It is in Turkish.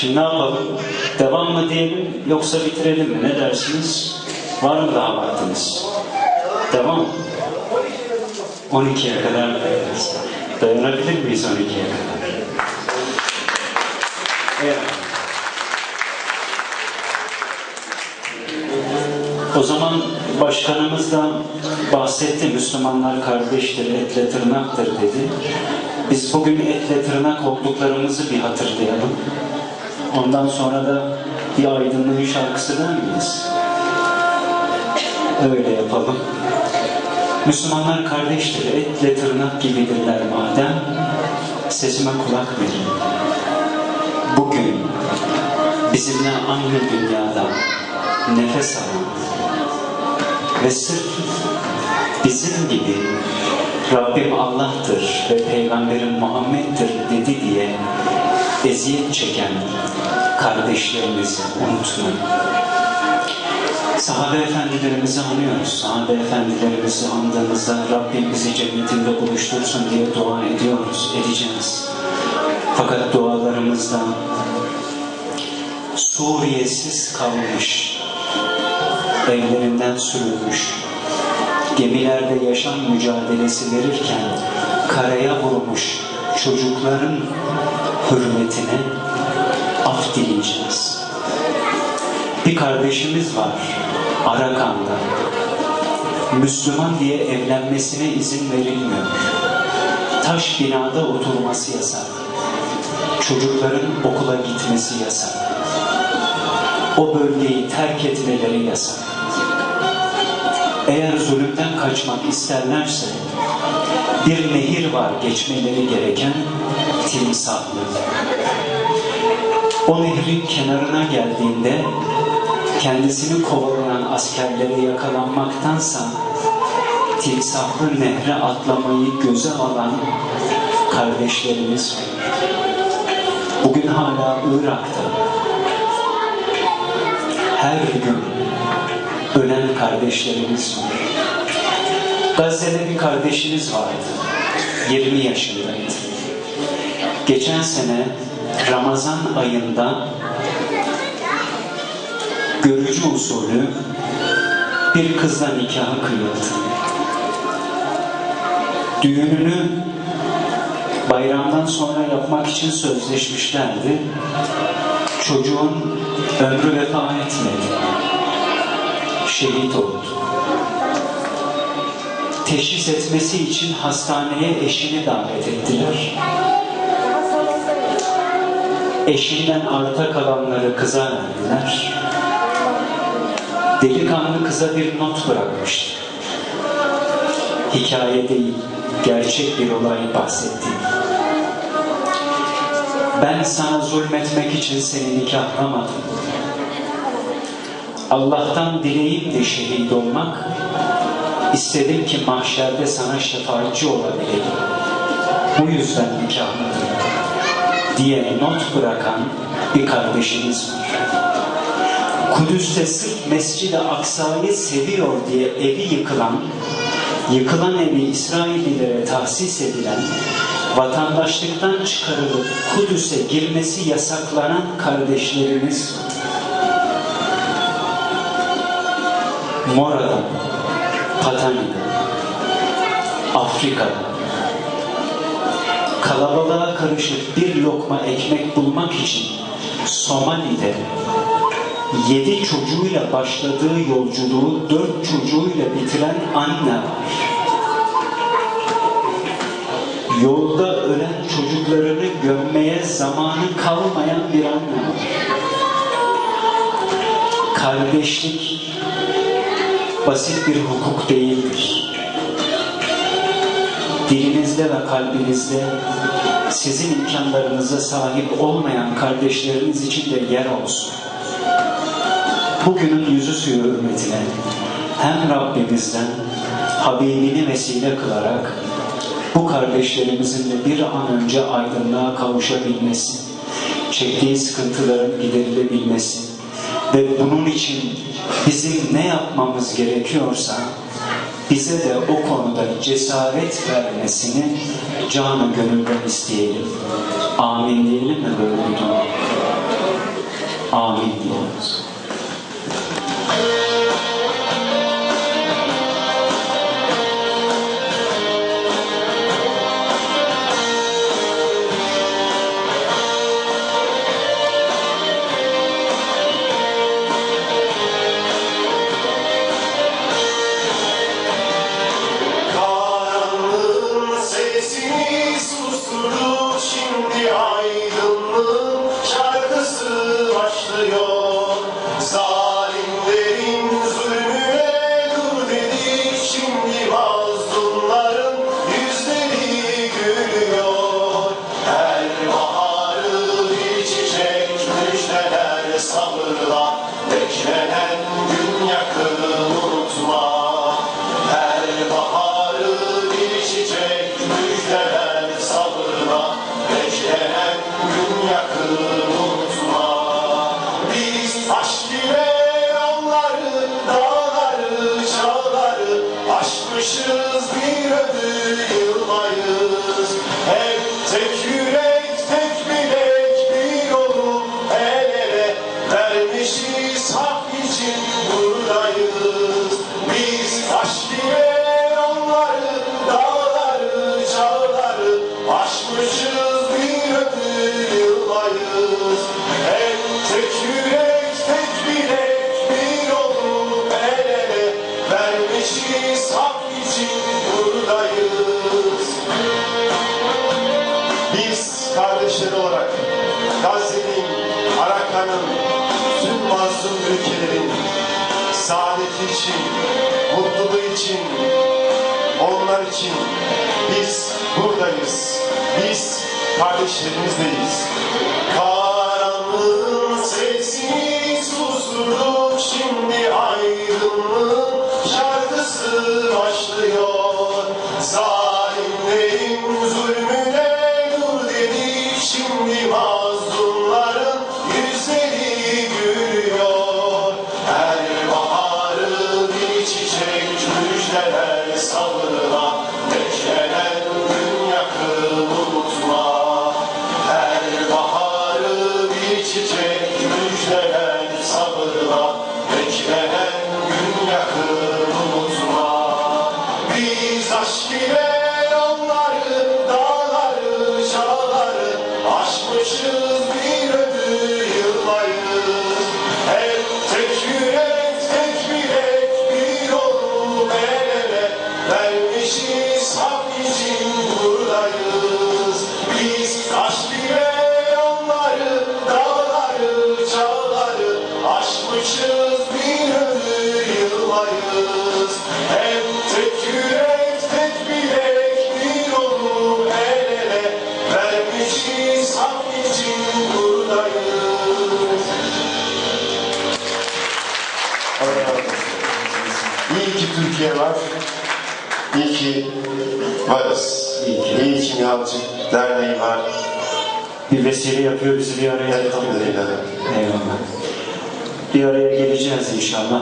Şimdi ne yapalım? Devam mı diyelim yoksa bitirelim mi? Ne dersiniz? Var mı daha vaktiniz? Devam. 12'ye kadar dayanırız. Dayanabilir miyiz 12'ye kadar? Evet. O zaman başkanımız da bahsetti. Müslümanlar kardeştir, etle tırnaktır dedi. Biz bugün etle tırnak olduklarımızı bir hatırlayalım. Ondan sonra da bir aydınlığın şarkısı der miyiz? Öyle yapalım. Müslümanlar kardeştir, etle tırnak gibidirler madem. Sesime kulak verin. Bugün bizimle aynı dünyada nefes alan ve sırf bizim gibi Rabbim Allah'tır ve Peygamberim Muhammed'dir dedi diye eziyet çeken kardeşlerimizi unutmayın. Sahabe efendilerimizi anıyoruz. Sahabe efendilerimizi andığımızda Rabbim bizi cennetinde buluştursun diye dua ediyoruz, edeceğiz. Fakat dualarımızda Suriyesiz kalmış, evlerinden sürülmüş, gemilerde yaşam mücadelesi verirken karaya vurmuş çocukların hürmetine af dileyeceğiz. Bir kardeşimiz var Arakan'da. Müslüman diye evlenmesine izin verilmiyor. Taş binada oturması yasak. Çocukların okula gitmesi yasak. O bölgeyi terk etmeleri yasak. Eğer zulümden kaçmak isterlerse bir nehir var geçmeleri gereken timsahlı. O nehrin kenarına geldiğinde kendisini kovalayan askerlere yakalanmaktansa timsahlı nehre atlamayı göze alan kardeşlerimiz. Bugün hala Irak'ta her gün ölen kardeşlerimiz var. Gazze'de bir kardeşimiz vardı. 20 yaşındaydı. Geçen sene Ramazan ayında görücü usulü bir kızla nikahı kıyıldı. Düğününü bayramdan sonra yapmak için sözleşmişlerdi. Çocuğun ömrü vefa etmedi. Şehit oldu. Teşhis etmesi için hastaneye eşini davet ettiler. Eşinden arta kalanları kıza verdiler. Delikanlı kıza bir not bırakmıştı. Hikaye değil, gerçek bir olay bahsetti. Ben sana zulmetmek için seni nikahlamadım. Allah'tan dileğim de şehit olmak, istedim ki mahşerde sana şefaatçi olabileyim. Bu yüzden nikahladım diye not bırakan bir kardeşimiz var. Kudüs'te sırf Mescid-i Aksa'yı seviyor diye evi yıkılan, yıkılan evi İsraillilere tahsis edilen, vatandaşlıktan çıkarılıp Kudüs'e girmesi yasaklanan kardeşlerimiz. Mora'da, Patani'de, Afrika'da, kalabalığa karışıp bir lokma ekmek bulmak için Somali'de yedi çocuğuyla başladığı yolculuğu dört çocuğuyla bitiren anne. Yolda ölen çocuklarını gömmeye zamanı kalmayan bir anne. Kardeşlik basit bir hukuk değildir. Dilinizde ve kalbinizde sizin imkanlarınıza sahip olmayan kardeşleriniz için de yer olsun. Bugünün yüzü suyu hürmetine hem Rabbimizden Habibini vesile kılarak bu kardeşlerimizin de bir an önce aydınlığa kavuşabilmesi, çektiği sıkıntıların giderilebilmesi ve bunun için bizim ne yapmamız gerekiyorsa bize de o konuda cesaret vermesini canı gönülden isteyelim. Amin diyelim mi böyle bir? Amin diyoruz. Biz kardeşler olarak Gazze'nin, Arakan'ın, tüm mazlum ülkelerin saadeti için, mutluluğu için, onlar için biz buradayız. Biz kardeşlerimizdeyiz. Karanlığın sesini susturduk şimdi aydınlığın şarkısı başlıyor. Zalimlerin zulmüne said aşmışız bir ömür. Hep tek yürek, tek bilek bir olup el ele vermişiz hak için buradayız. İyi ki Türkiye var. İyi ki varız. İyi ki. İyi ki derneği var. Bir vesile yapıyor bizi bir araya Elhamdülillah. Eyvallah. Bir araya geleceğiz inşallah.